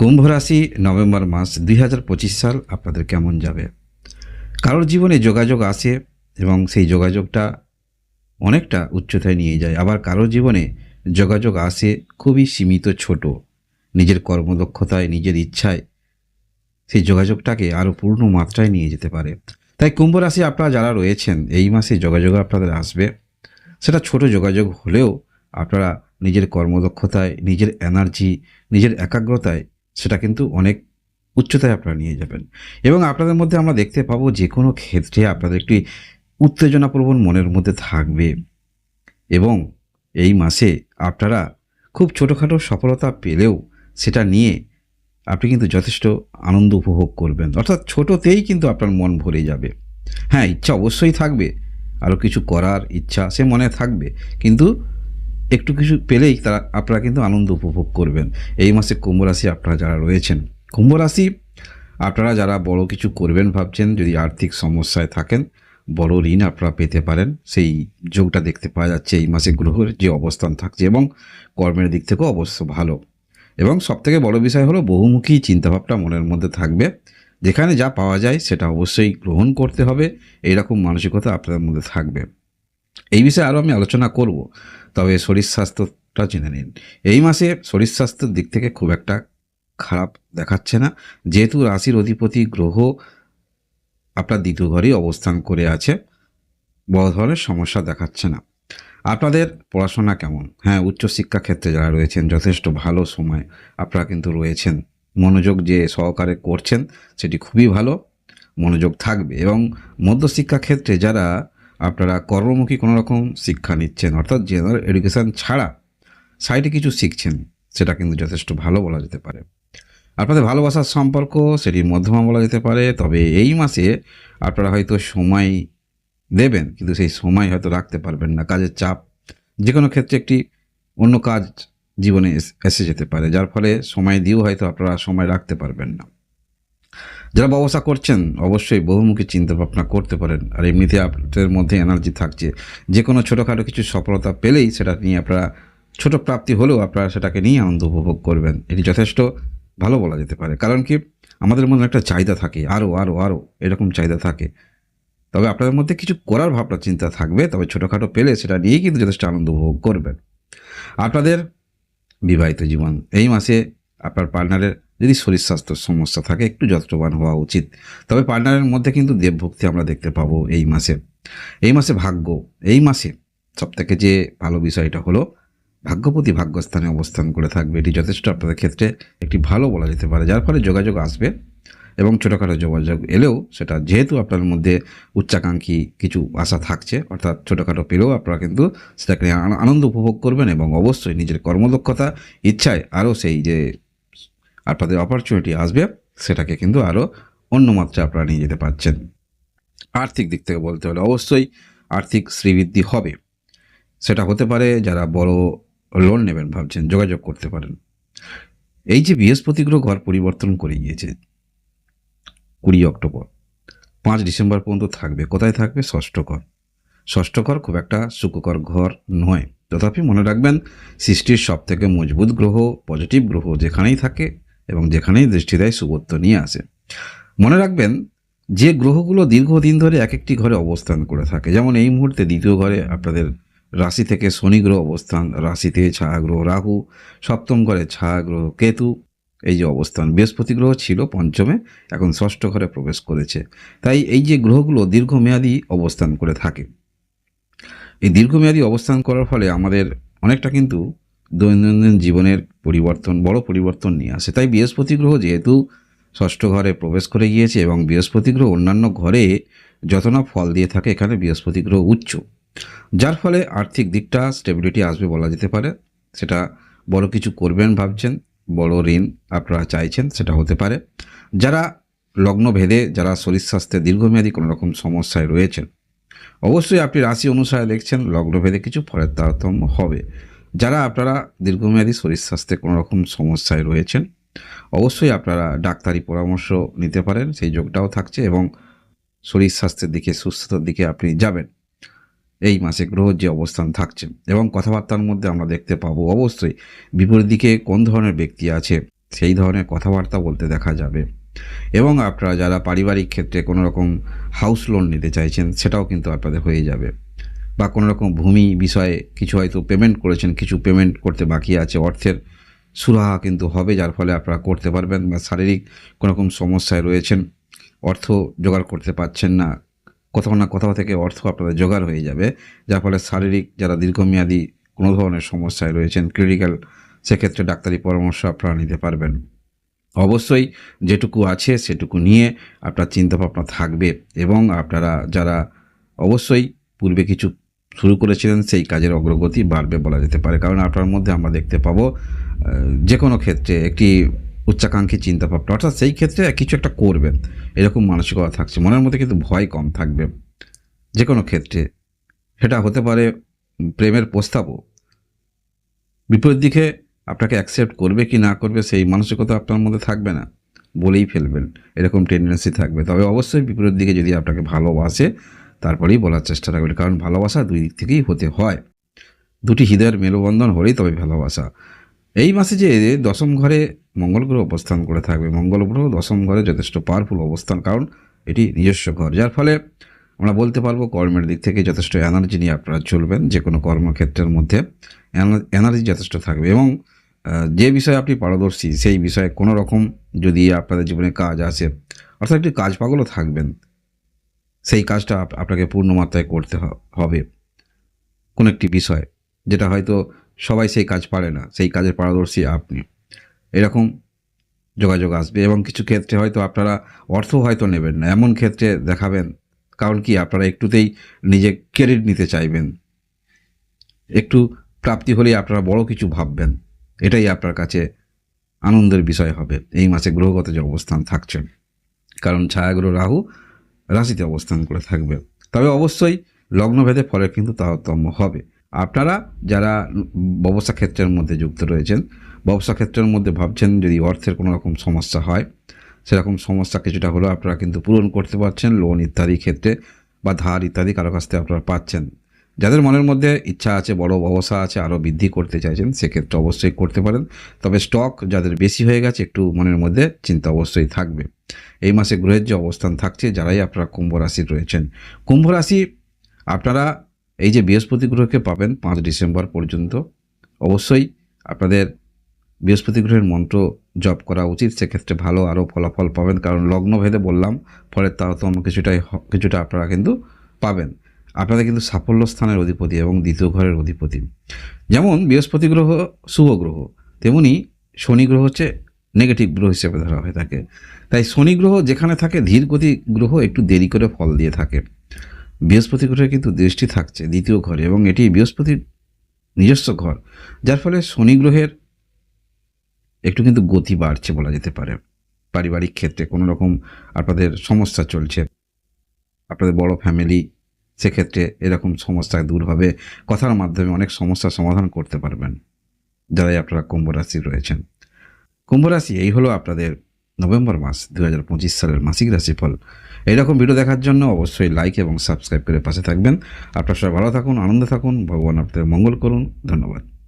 কুম্ভ রাশি নভেম্বর মাস দুই হাজার পঁচিশ সাল আপনাদের কেমন যাবে? কারোর জীবনে যোগাযোগ আসে এবং সেই যোগাযোগটা অনেকটা উচ্চতায় নিয়ে যায়। আবার কারোর জীবনে যোগাযোগ আসে খুবই সীমিত ছোট। নিজের কর্মদক্ষতায়, নিজের ইচ্ছায় সেই যোগাযোগটাকে আরও পূর্ণ মাত্রায় নিয়ে যেতে পারে। তাই কুম্ভ রাশি আপনারা যারা রয়েছেন, এই মাসে যোগাযোগ আপনাদের আসবে। সেটা ছোট যোগাযোগ হলেও আপনারা নিজের কর্মদক্ষতায়, নিজের এনার্জি নিজের একাগ্রতায় সেটা কিন্তু অনেক উচ্চতায় আপনারা নিয়ে যাবেন। এবং আপনাদের মধ্যে আমরা দেখতে পাবো যে কোনো ক্ষেত্রে আপনাদের একটি উত্তেজনাপ্রবণ মনের মধ্যে থাকবে। এবং এই মাসে আপনারা খুব ছোটোখাটো সফলতা পেলেও সেটা নিয়ে আপনি কিন্তু যথেষ্ট আনন্দ উপভোগ করবেন। অর্থাৎ ছোটোতেই কিন্তু আপনার মন ভরে যাবে। হ্যাঁ ইচ্ছা অবশ্যই থাকবে। আরও কিছু করার ইচ্ছা সে মনে থাকবে। কিন্তু একটু কিছু পেলেই তারা, আপনারা কিন্তু আনন্দ উপভোগ করবেন। এই মাসে কুম্ভ রাশি আপনারা যারা রয়েছেন, কুম্ভ রাশি আপনারা যারা বড় কিছু করবেন ভাবছেন, যদি আর্থিক সমস্যায় থাকেন, বড় ঋণ আপনারা পেতে পারেন। সেই যোগটা দেখতে পাওয়া যাচ্ছে এই মাসে গ্রহের যে অবস্থান থাকছে এবং কর্মের দিক থেকেও অবশ্য ভালো। এবং সবথেকে বড় বিষয় হলো বহুমুখী চিন্তাভাবনা মনের মধ্যে থাকবে। যেখানে যা পাওয়া যায় সেটা অবশ্যই গ্রহণ করতে হবে। এইরকম মানসিকতা আপনাদের মধ্যে থাকবে। এই বিষয়ে আরও আমি আলোচনা করব, তবে শরীর স্বাস্থ্যটা জেনে নিন। এই মাসে শরীর স্বাস্থ্যের দিক থেকে খুব একটা খারাপ দেখাচ্ছে না। যেহেতু রাশির অধিপতি গ্রহ আপনার দ্বিতীয় ঘরেই অবস্থান করে আছে, বড় ধরনের সমস্যা দেখাচ্ছে না। আপনাদের পড়াশোনা কেমন? হ্যাঁ উচ্চশিক্ষা ক্ষেত্রে যারা রয়েছেন, যথেষ্ট ভালো সময় আপনারা কিন্তু রয়েছেন। মনোযোগ যে সহকারে করছেন, সেটি খুবই ভালো, মনোযোগ থাকবে। এবং মধ্যশিক্ষা ক্ষেত্রে যারা আপনারা কর্মমুখী কোনো রকম শিক্ষা নিচ্ছেন, অর্থাৎ জেনারেল এডুকেশান ছাড়া সাইডে কিছু শিখছেন, সেটা কিন্তু যথেষ্ট ভালো বলা যেতে পারে। আপনাদের ভালোবাসার সম্পর্ক, সেটি মধ্যমা বলা যেতে পারে, তবে এই মাসে আপনারা হয়তো সময় দেবেন, কিন্তু সেই সময় হয়তো রাখতে পারবেন না। কাজের চাপ যে কোনো ক্ষেত্রে একটি অন্য কাজ জীবনে এসে যেতে পারে, যার ফলে সময় দিয়েও হয়তো আপনারা সময় রাখতে পারবেন না। যারা ব্যবসা করছেন, অবশ্যই বহুমুখী চিন্তা ভাবনা করতে পারেন। আর এমনিতে আপনাদের মধ্যে এনার্জি থাকছে। যে কোনো ছোটোখাটো কিছু সফলতা পেলেই সেটা নিয়ে আপনারা ছোট প্রাপ্তি হলেও আপনারা সেটাকে নিয়ে আনন্দ উপভোগ করবেন। এটি যথেষ্ট ভালো বলা যেতে পারে। কারণ কি? আমাদের মধ্যে একটা চাহিদা থাকে আরও আরও আরও এরকম চাহিদা থাকে। তবে আপনাদের মধ্যে কিছু করার ভাবনা, চিন্তা থাকবে, তবে ছোটোখাটো পেলে সেটা নিয়েই কিন্তু যথেষ্ট আনন্দ উপভোগ করবেন। আপনাদের বিবাহিত জীবন, এই মাসে আপনার পার্টনারের যদি শরীর স্বাস্থ্যের সমস্যা থাকে, একটু যত্নবান হওয়া উচিত। তবে পার্টনারের মধ্যে কিন্তু দেবভক্তি আমরা দেখতে পাবো এই মাসে। এই মাসে ভাগ্য, এই মাসে সবথেকে যে ভালো বিষয়টা হলো, ভাগ্যপতি ভাগ্যস্থানে অবস্থান করে থাকবে। এটি যথেষ্ট আপনাদের ক্ষেত্রে একটি ভালো বলা যেতে পারে, যার ফলে যোগাযোগ আসবে এবং ছোটোখাটো যোগাযোগ এলেও সেটা যেহেতু আপনার মধ্যে উচ্চাকাঙ্ক্ষী কিছু আশা থাকছে, অর্থাৎ ছোটোখাটো পেলেও আপনারা কিন্তু সেটাকে আনন্দ উপভোগ করবেন এবং অবশ্যই নিজের কর্মদক্ষতা, ইচ্ছায় আরও সেই যে আপনাদের অপরচুনিটি আসবে, সেটাকে কিন্তু আরও অন্য মাত্রায় আপনারা নিয়ে যেতে পারছেন। আর্থিক দিক থেকে বলতে হলে অবশ্যই আর্থিক শ্রীবৃদ্ধি হবে। সেটা হতে পারে যারা বড় লোন নেবেন ভাবছেন, যোগাযোগ করতে পারেন। এই যে বৃহস্পতি গ্রহ ঘর পরিবর্তন করে গিয়েছে, কুড়ি অক্টোবর, পাঁচ ডিসেম্বর পর্যন্ত থাকবে। কোথায় থাকবে? ষষ্ঠ ঘর। ষষ্ঠ ঘর খুব একটা সুখকর ঘর নয়। তথাপি মনে রাখবেন, সৃষ্টির সব থেকে মজবুত গ্রহ পজিটিভ গ্রহ যেখানেই থাকে এবং যেখানেই দৃষ্টি দেয় সুবত্ব নিয়ে আসে। মনে রাখবেন, যে গ্রহগুলো দীর্ঘদিন ধরে এক একটি ঘরে অবস্থান করে থাকে, যেমন এই মুহূর্তে দ্বিতীয় ঘরে আপনাদের রাশি থেকে শনি গ্রহ অবস্থান, রাশিতে ছায়া গ্রহ রাহু, সপ্তম ঘরে ছায়া গ্রহ কেতু, এই যে অবস্থান, বৃহস্পতি গ্রহ ছিল পঞ্চমে, এখন ষষ্ঠ ঘরে প্রবেশ করেছে। তাই এই যে গ্রহগুলো দীর্ঘমেয়াদী অবস্থান করে থাকে, এই দীর্ঘমেয়াদী অবস্থান করার ফলে আমাদের অনেকটা কিন্তু দৈনন্দিন জীবনের পরিবর্তন, বড় পরিবর্তন নিয়ে আসে। তাই বৃহস্পতি গ্রহ যেহেতু ষষ্ঠ ঘরে প্রবেশ করে গিয়েছে এবং বৃহস্পতি গ্রহ অন্যান্য ঘরে যত না ফল দিয়ে থাকে, এখানে বৃহস্পতি গ্রহ উচ্চ। যার ফলে আর্থিক দিকটা স্টেবিলিটি আসবে বলা যেতে পারে। সেটা বড় কিছু করবেন ভাবছেন, বড় ঋণ আপনারা চাইছেন, সেটা হতে পারে। যারা লগ্ন ভেদে, যারা শরীর স্বাস্থ্যে দীর্ঘমেয়াদী কোনো রকম সমস্যায় রয়েছেন, অবশ্যই আপনি রাশি অনুসারে দেখছেন লগ্নভেদে কিছু ফলের তারতম্য হবে। যারা আপনারা দীর্ঘমেয়াদী শরীর স্বাস্থ্যে কোনো রকম সমস্যায় রয়েছেন, অবশ্যই আপনারা ডাক্তারি পরামর্শ নিতে পারেন, সেই যোগটাও থাকছে এবং শরীর স্বাস্থ্যের দিকে, সুস্থতার দিকে আপনি যাবেন। এই মাসে গ্রহের যে অবস্থান থাকছে এবং কথাবার্তার মধ্যে আমরা দেখতে পাবো অবশ্যই বিপরীত দিকে কোন ধরনের ব্যক্তি আছে, সেই ধরনের কথাবার্তা বলতে দেখা যাবে। এবং আপনারা যারা পারিবারিক ক্ষেত্রে কোনো রকম হাউস লোন নিতে চাইছেন, সেটাও কিন্তু আপনাদের হয়ে যাবে। বা কোনো রকম ভূমি বিষয়ে কিছু হয়তো পেমেন্ট করেছেন, কিছু পেমেন্ট করতে বাকি আছে, অর্থের সুরাহা কিন্তু হবে, যার ফলে আপনারা করতে পারবেন বা শারীরিক কোনো রকম সমস্যায় রয়েছেন, অর্থ জোগাড় করতে পারছেন না, কোথাও না কোথাও থেকে অর্থ আপনাদের জোগাড় হয়ে যাবে, যার ফলে শারীরিক যারা দীর্ঘমেয়াদী কোনো ধরনের সমস্যায় রয়েছেন ক্রিটিক্যাল সেক্ষেত্রে ডাক্তারি পরামর্শ আপনারা নিতে পারবেন। অবশ্যই যেটুকু আছে সেটুকু নিয়ে আপনার চিন্তাভাবনা থাকবে এবং আপনারা যারা অবশ্যই পূর্বে কিছু শুরু করেছিলেন, সেই কাজের অগ্রগতি বাড়বে বলা যেতে পারে। কারণ আপনার মধ্যে আমরা দেখতে পাবো যে কোনো ক্ষেত্রে একটি উচ্চাকাঙ্ক্ষী চিন্তাভাবনা, অর্থাৎ সেই ক্ষেত্রে কিছু একটা করবেন, এরকম মানসিকতা থাকছে। মনের মধ্যে কিন্তু ভয় কম থাকবে যে কোনো ক্ষেত্রে। সেটা হতে পারে প্রেমের প্রস্তাবও। বিপরীত দিকে আপনাকে অ্যাকসেপ্ট করবে কি না করবে, সেই মানসিকতা আপনার মধ্যে থাকবে না, বলেই ফেলবেন, এরকম টেন্ডেন্সি থাকবে। তবে অবশ্যই বিপরীত দিকে যদি আপনাকে ভালোবাসে তারপরেই বলার চেষ্টা রাখবেন, কারণ ভালোবাসা দুই দিক থেকেই হতে হয়। দুটি হৃদয়ের মেলবন্ধন হলেই তবে ভালোবাসা। এই মাসে যে দশম ঘরে মঙ্গল গ্রহ অবস্থান করে থাকবে, মঙ্গল গ্রহ দশম ঘরে যথেষ্ট পাওয়ারফুল অবস্থান, কারণ এটি নিজস্ব ঘর, যার ফলে আমরা বলতে পারব কর্মের দিক থেকে যথেষ্ট এনার্জি নিয়ে আপনারা চলবেন, যে কোনো কর্মক্ষেত্রের মধ্যে এনার্জি যথেষ্ট থাকবে। এবং যে বিষয়ে আপনি পারদর্শী, সেই বিষয়ে কোনো রকম যদি আপনাদের জীবনে কাজ আসে, অর্থাৎ একটি কাজ পাগলও থাকবেন সেই কাজটা আপ- আপনাকে পূর্ণ মাত্রায় করতে হবে। কোনো একটি বিষয় যেটা হয়তো সবাই সেই কাজ পারে না, সেই কাজের পারদর্শী আপনি। এরকম যোগাযোগ আসবে এবং কিছু ক্ষেত্রে হয়তো আপনারা অর্থ হয়তো নেবেন না। এমন ক্ষেত্রে দেখাবেন, কারণ কি আপনারা একটুতেই নিজে ক্রেডিট নিতে চাইবেন। একটু প্রাপ্তি হলেই আপনারা বড় কিছু ভাববেন। এটাই আপনার কাছে আনন্দের বিষয় হবে। এই মাসে গ্রহগত যে অবস্থান থাকছেন। কারণ ছায়াগ্রহ রাহু রাশিতে অবস্থান করে থাকবে। তবে অবশ্যই লগ্নভেদে ফলে কিন্তু তারতম্য হবে। আপনারা যারা ব্যবসা ক্ষেত্রের মধ্যে যুক্ত রয়েছেন, ব্যবসা ক্ষেত্রের মধ্যে ভাবছেন যদি অর্থের কোনো রকম সমস্যা হয়, সেরকম সমস্যা কিছুটা হলেও আপনারা কিন্তু পূরণ করতে পারছেন লোন ইত্যাদি ক্ষেত্রে বা ধার ইত্যাদি কারও কাছ থেকে আপনারা পাচ্ছেন। যাদের মনের মধ্যে ইচ্ছা আছে, বড় ব্যবসা আছে আরও বৃদ্ধি করতে চাইছেন, সেক্ষেত্রে অবশ্যই করতে পারেন। তবে স্টক যাদের বেশি হয়ে গেছে, একটু মনের মধ্যে চিন্তা অবশ্যই থাকবে। এই মাসে গ্রহের যে অবস্থান থাকছে, যারাই আপনারা কুম্ভ রাশির রয়েছেন, কুম্ভ রাশি আপনারা এই যে বৃহস্পতি গ্রহকে পাবেন পাঁচ ডিসেম্বর পর্যন্ত, অবশ্যই আপনাদের বৃহস্পতি গ্রহের মন্ত্র জপ করা উচিত। সেক্ষেত্রে ভালো আরও ফলাফল পাবেন। কারণ লগ্ন ভেদে বললাম, ফলের তারতম্য কিছুটাই কিছুটা আপনারা কিন্তু পাবেন। আপনাদের কিন্তু সাফল্য স্থানের অধিপতি এবং দ্বিতীয় ঘরের অধিপতি। যেমন বৃহস্পতি গ্রহ, শুভ গ্রহ, তেমনি শনি গ্রহ হচ্ছে নেগেটিভ গ্রহ হিসেবে ধরা হয়ে থাকে। তাই শনি গ্রহ যেখানে থাকে, ধীর গতি গ্রহ একটু দেরি করে ফল দিয়ে থাকে। বৃহস্পতি গ্রহে কিন্তু দৃষ্টি থাকছে দ্বিতীয় ঘরে এবং এটি বৃহস্পতির নিজস্ব ঘর, যার ফলে শনি গ্রহের একটু কিন্তু গতি বাড়ছে বলা যেতে পারে। পারিবারিক ক্ষেত্রে কোনো রকম আপনাদের সমস্যা চলছে। আপনাদের বড় ফ্যামিলি সেক্ষেত্রে এরকম সমস্যা দূর হবে। কথার মাধ্যমে অনেক সমস্যার সমাধান করতে পারবেন যারাই আপনারা কুম্ভ রাশি রয়েছেন। কুম্ভ রাশি, এই হলো আপনাদের নভেম্বর মাস দু হাজার পঁচিশ সালের মাসিক রাশিফল। এইরকম ভিডিও দেখার জন্য অবশ্যই লাইক এবং সাবস্ক্রাইব করে পাশে থাকবেন। আপনার সবাই ভালো থাকুন, আনন্দে থাকুন, ভগবান আপনাদের মঙ্গল করুন। ধন্যবাদ।